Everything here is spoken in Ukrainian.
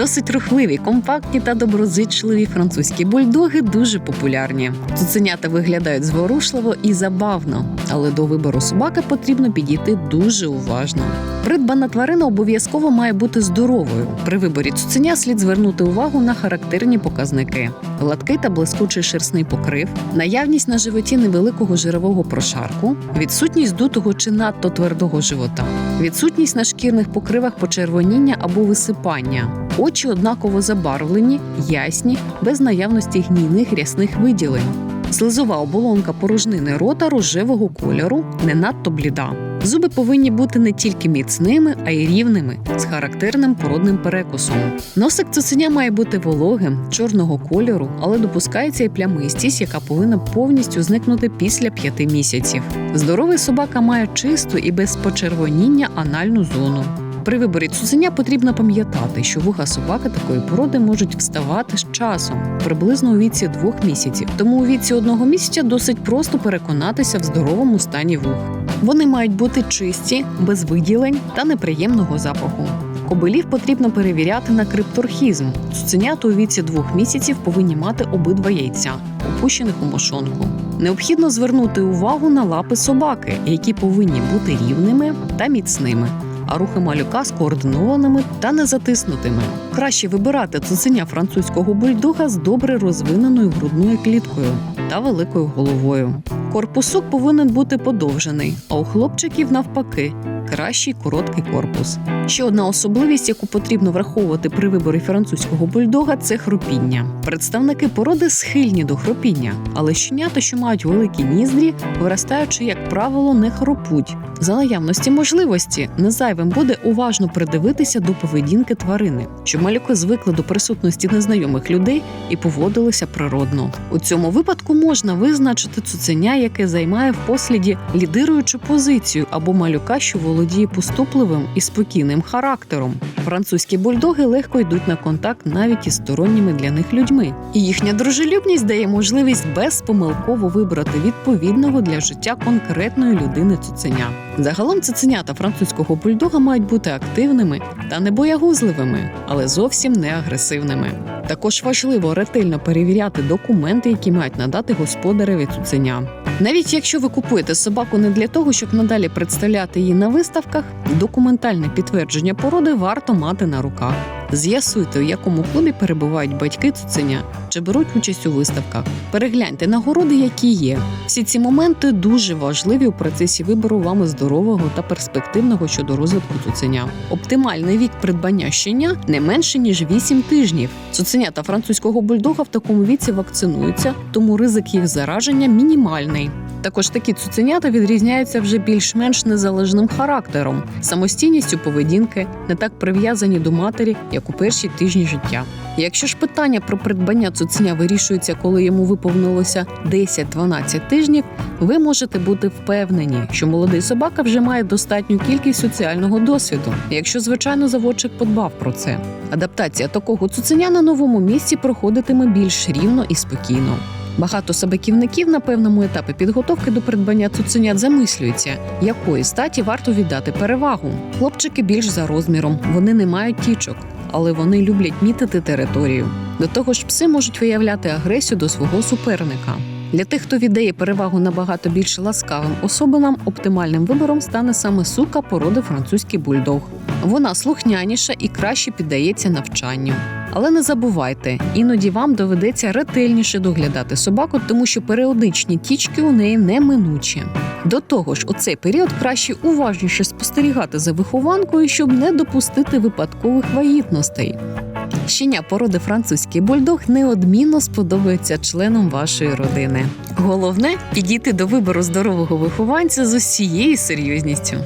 Досить рухливі, компактні та доброзичливі французькі бульдоги дуже популярні. Цуценята виглядають зворушливо і забавно, але до вибору собаки потрібно підійти дуже уважно. Придбана тварина обов'язково має бути здоровою. При виборі цуценя слід звернути увагу на характерні показники: гладкий та блискучий шерстний покрив, наявність на животі невеликого жирового прошарку, відсутність дутого чи надто твердого живота, відсутність на шкірних покривах почервоніння або висипання, очі однаково забарвлені, ясні, без наявності гнійних рясних виділень. Слизова оболонка порожнини рота рожевого кольору, не надто бліда. Зуби повинні бути не тільки міцними, а й рівними, з характерним породним перекусом. Носик цуценя має бути вологим, чорного кольору, але допускається і плямистість, яка повинна повністю зникнути після п'яти місяців. Здоровий собака має чисту і без почервоніння анальну зону. При виборі цуценя потрібно пам'ятати, що вуха собаки такої породи можуть вставати з часом, приблизно у віці двох місяців. Тому у віці одного місяця досить просто переконатися в здоровому стані вух. Вони мають бути чисті, без виділень та неприємного запаху. Кобилів потрібно перевіряти на крипторхізм. Цуценята у віці двох місяців повинні мати обидва яйця, опущених у мошонку. Необхідно звернути увагу на лапи собаки, які повинні бути рівними та міцними. А рухи малюка скоординованими та не затиснутими. Краще вибирати цуценя французького бульдога з добре розвиненою грудною кліткою та великою головою. Корпусок повинен бути подовжений, а у хлопчиків навпаки кращий короткий корпус. Ще одна особливість, яку потрібно враховувати при виборі французького бульдога, це хропіння. Представники породи схильні до хропіння, але щенята, що мають великі ніздрі, виростаючи, як правило, не хропуть. За наявності можливості незайвим буде уважно придивитися до поведінки тварини, щоб малюки звикли до присутності незнайомих людей і поводилися природно. У цьому випадку можна визначити цуценя, яке займає в посліді лідируючу позицію або малюка, що володіє поступливим і спокійним характером. Французькі бульдоги легко йдуть на контакт навіть із сторонніми для них людьми, і їхня дружелюбність дає можливість безпомилково вибрати відповідного для життя конкретної людини цуценя. Загалом цуценята французького бульдога мають бути активними та не боягузливими, але зовсім не агресивними. Також важливо ретельно перевіряти документи, які мають надати господареві цуценя. Навіть якщо ви купуєте собаку не для того, щоб надалі представляти її на виставках, документальне підтвердження породи варто мати на руках. З'ясуйте, у якому клубі перебувають батьки цуценя чи беруть участь у виставках. Перегляньте нагороди, які є. Всі ці моменти дуже важливі у процесі вибору вами здорового та перспективного щодо розвитку цуценя. Оптимальний вік придбання щеня не менше ніж 8 тижнів. Цуценята французького бульдога в такому віці вакцинуються, тому ризик їх зараження мінімальний. Також такі цуценята відрізняються вже більш-менш незалежним характером, самостійністю поведінки, не так прив'язані до матері, як у перші тижні життя. Якщо ж питання про придбання цуценя вирішується, коли йому виповнилося 10-12 тижнів, ви можете бути впевнені, що молодий собака вже має достатню кількість соціального досвіду, якщо звичайно заводчик подбав про це. Адаптація такого цуценя на новому місці проходитиме більш рівно і спокійно. Багато собаківників на певному етапі підготовки до придбання цуценят замислюються, якої статі варто віддати перевагу. Хлопчики більш за розміром, вони не мають тічок, але вони люблять мітити територію. До того ж, пси можуть виявляти агресію до свого суперника. Для тих, хто віддає перевагу набагато більш ласкавим особинам, оптимальним вибором стане саме сука породи французький бульдог. Вона слухняніша і краще піддається навчанню. Але не забувайте, іноді вам доведеться ретельніше доглядати собаку, тому що періодичні тічки у неї неминучі. До того ж, у цей період краще уважніше спостерігати за вихованкою, щоб не допустити випадкових вагітностей. Щеня породи французький бульдог неодмінно сподобається членам вашої родини. Головне підійти до вибору здорового вихованця з усією серйозністю.